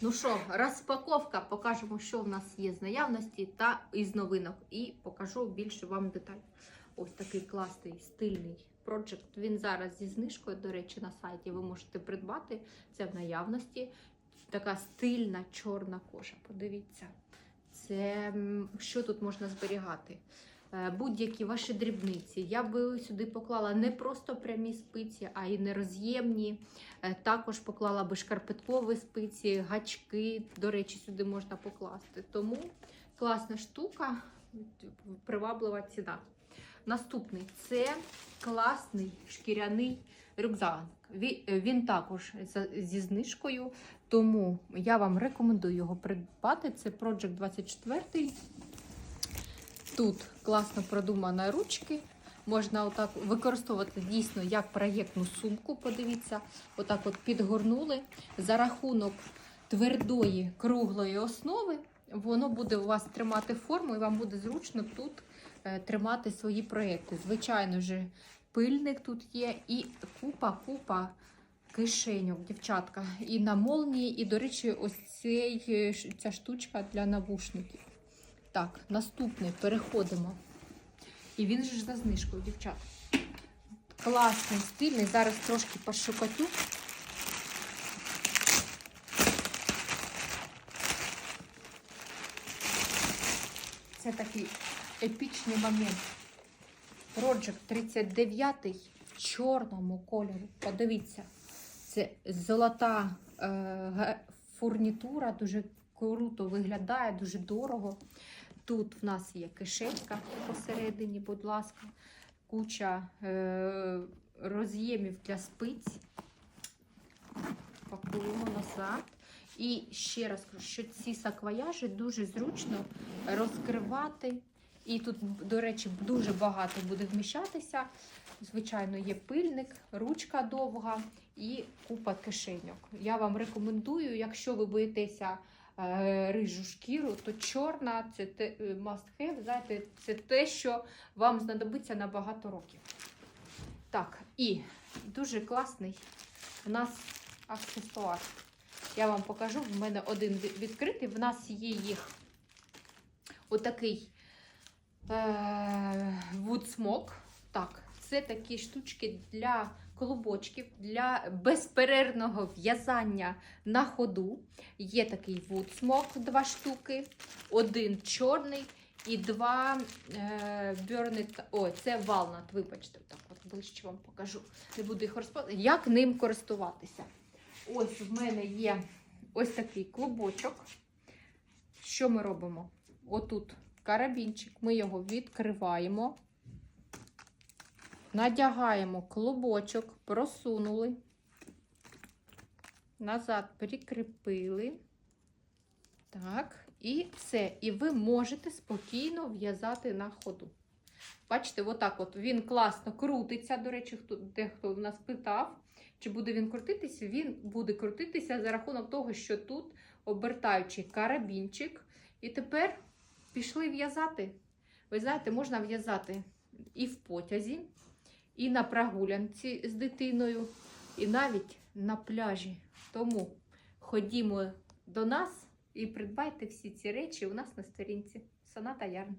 Ну що, розпаковка. Покажемо, що в нас є з наявності та із новинок. І покажу більше вам деталь. Ось такий класний стильний проджект. Він зараз зі знижкою, до речі, на сайті ви можете придбати. Це в наявності. Така стильна чорна кожа. Подивіться. Це що тут можна зберігати? Е, Будь-які ваші дрібниці. Я би сюди поклала не просто прямі спиці, а й нероз'ємні. Е, Також поклала би шкарпеткові спиці, гачки. До речі, сюди можна покласти. Тому класна штука, приваблива ціна. Наступний це класний шкіряний рюкзак. Е, Він також зі знижкою, тому я вам рекомендую його придбати. Це Project 24. Тут класно продумані ручки. Можна отак використовувати дійсно як проєктну сумку. Подивіться, отак от підгорнули. За рахунок твердої круглої основи, воно буде у вас тримати форму, і вам буде зручно тут е, тримати свої проєкти. Звичайно ж, пильник тут є, і купа-купа кишеньок, дівчатка. І на молнії, і, до речі, ось е, ця штучка для навушників. Так, наступний переходимо. І він же ж за знижкою, дівчат. Класний, стильний. Зараз трошки пошукатю. Це такий епічний момент. Project 39 в чорному кольорі. Подивіться, це золота е, фурнітура, дуже круто виглядає, дуже дорого. Тут в нас є кишенька посередині, будь ласка, куча е, роз'ємів для спиць. Пакуємо назад. І ще раз кажу, що ці саквояжі дуже зручно розкривати. І тут, до речі, дуже багато буде вміщатися. Звичайно, є пильник, ручка довга і купа кишеньок. Я вам рекомендую, якщо ви боїтеся рижу шкіру, то чорна це те, е, must have, знаєте, це те, що вам знадобиться на багато років. Так, і дуже класний у нас аксесуар. Я вам покажу. В мене один відкритий. В нас є їх отакий е, вудсмок. Так, це такі штучки для колобочків, для безперервного в'язання на ходу. Є такий вудсмок, два штуки, один чорний і два е, бьорнет. Ой, це валнат, вибачте, так от ближче вам покажу. Не буду їх розповідати. Як ним користуватися? Ось в мене є ось такий клубочок. Що ми робимо? Отут карабінчик, ми його відкриваємо, надягаємо клубочок, просунули, назад прикріпили. Так, і все. І ви можете спокійно в'язати на ходу. Бачите, отак от він класно крутиться. До речі, хто, дехто в нас питав, чи буде він крутитися. Він буде крутитися за рахунок того, що тут обертаючий карабінчик. І тепер пішли в'язати. Ви знаєте, можна в'язати і в потязі, і на прогулянці з дитиною, і навіть на пляжі. Тому ходімо до нас і придбайте всі ці речі у нас на сторінці. Соната Ярн.